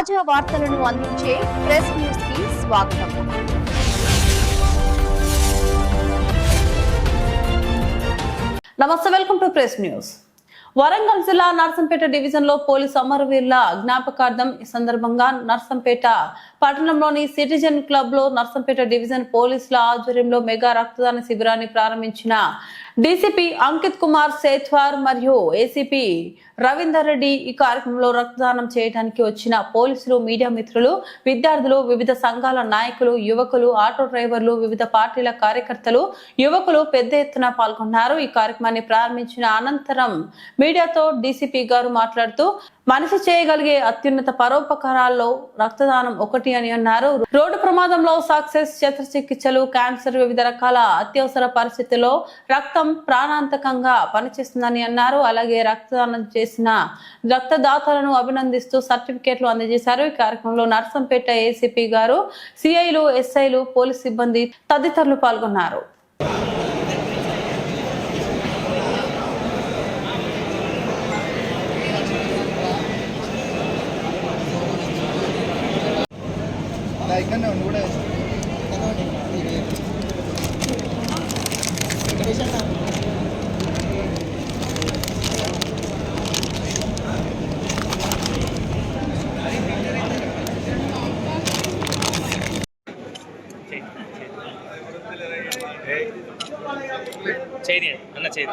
తాజా వార్తలను అందించే ప్రెస్ న్యూస్కి స్వాగతం. నమస్తే welcome to press news. Warangal జిల్లా నర్సంపేట డివిజన్లో పోలీసు అమరవీరుల జ్ఞాపకార్థం ఈ సందర్భంగా నర్సంపేట పట్టణంలోని సిటిజన్ క్లబ్లో నర్సంపేట డివిజన్ పోలీసుల ఆధ్వర్యంలో మెగా రక్తదాన శిబిరాన్ని ప్రారంభించిన డీసీపీ అంకిత్ కుమార్ సేత్వార్ మరియు ఏసీపీ రవీందర్ రెడ్డి ఈ కార్యక్రమంలో రక్తదానం చేయడానికి వచ్చిన పోలీసులు మీడియా మిత్రులు విద్యార్థులు వివిధ సంఘాల నాయకులు యువకులు ఆటో డ్రైవర్లు వివిధ పార్టీల కార్యకర్తలు యువకులు పెద్ద ఎత్తున పాల్గొన్నారు. ఈ కార్యక్రమాన్ని ప్రారంభించిన అనంతరం మీడియాతో డీసీపీ గారు మాట్లాడుతూ మనిషి చేయగలిగే అత్యున్నత పరోపకారాల్లో రక్తదానం ఒకటి అని అన్నారు. రోడ్డు ప్రమాదంలో సక్సెస్ శస్త్రచికిత్సలు క్యాన్సర్ వివిధ రకాల అత్యవసర పరిస్థితుల్లో రక్తం ప్రాణాంతకంగా పనిచేస్తుందని అన్నారు. అలాగే రక్తదానం చేసిన రక్తదాతలను అభినందిస్తూ సర్టిఫికేట్లు అందజేశారు. ఈ కార్యక్రమంలో నర్సంపేట ఏసీపీ గారు సిఐలు ఎస్ఐలు పోలీస్ సిబ్బంది తదితరులు పాల్గొన్నారు. ఇక్కడనే ఉండి కూడా చేయి అన్న చేయి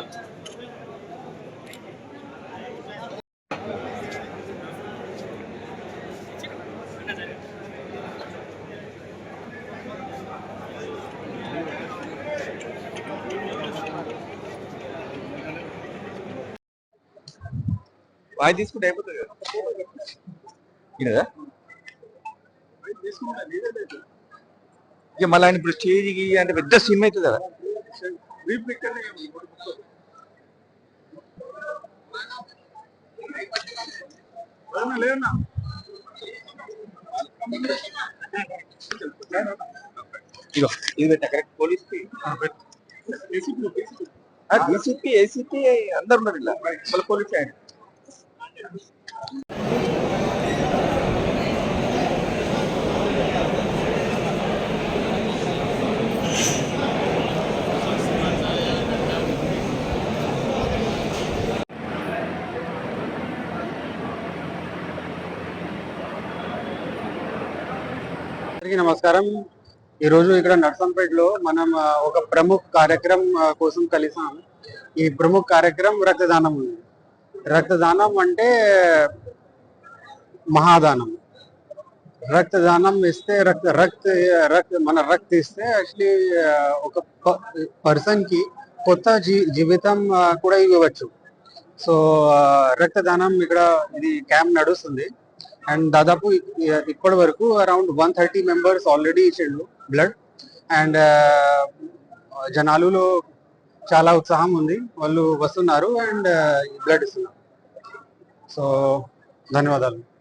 వాయి తీసుకుంటే అయిపోతుంది కదా. ఈయనదా ఇక మళ్ళీ ఆయన ఇప్పుడు స్టేజ్కి అంటే పెద్ద సినిమా అవుతుంది కదా. ఇగో ఇది పెట్టా కరెక్ట్ పోలీస్కి? డీసీపీ ఏసీపీ అందరు ఉన్నారు ఇలా. మళ్ళీ పోలీస్ ఆయన. అందరికీ నమస్కారం. ఈరోజు ఇక్కడ నర్సంపేటలో మనం ఒక ప్రముఖ కార్యక్రమం కోసం కలిసాం. ఈ ప్రముఖ కార్యక్రమం రక్తదానం ఉంది. రక్తదానం అంటే మహాదానం. రక్తదానం ఇస్తే రక్త రక్త రక్త మన రక్త ఇస్తే యాక్చువల్లీ ఒక పర్సన్కి కొత్త జీ జీవితం కూడా ఇవ్వచ్చు. సో రక్తదానం ఇక్కడ ఇది క్యాంప్ నడుస్తుంది. అండ్ దాదాపు ఇప్పటి వరకు around one thirty members already ఇచ్చిండు బ్లడ్. అండ్ జనాలులో చాలా ఉత్సాహం ఉంది. వాళ్ళు వస్తున్నారు అండ్ బ్లడ్ ఇస్తున్నారు. సో ధన్యవాదాలు.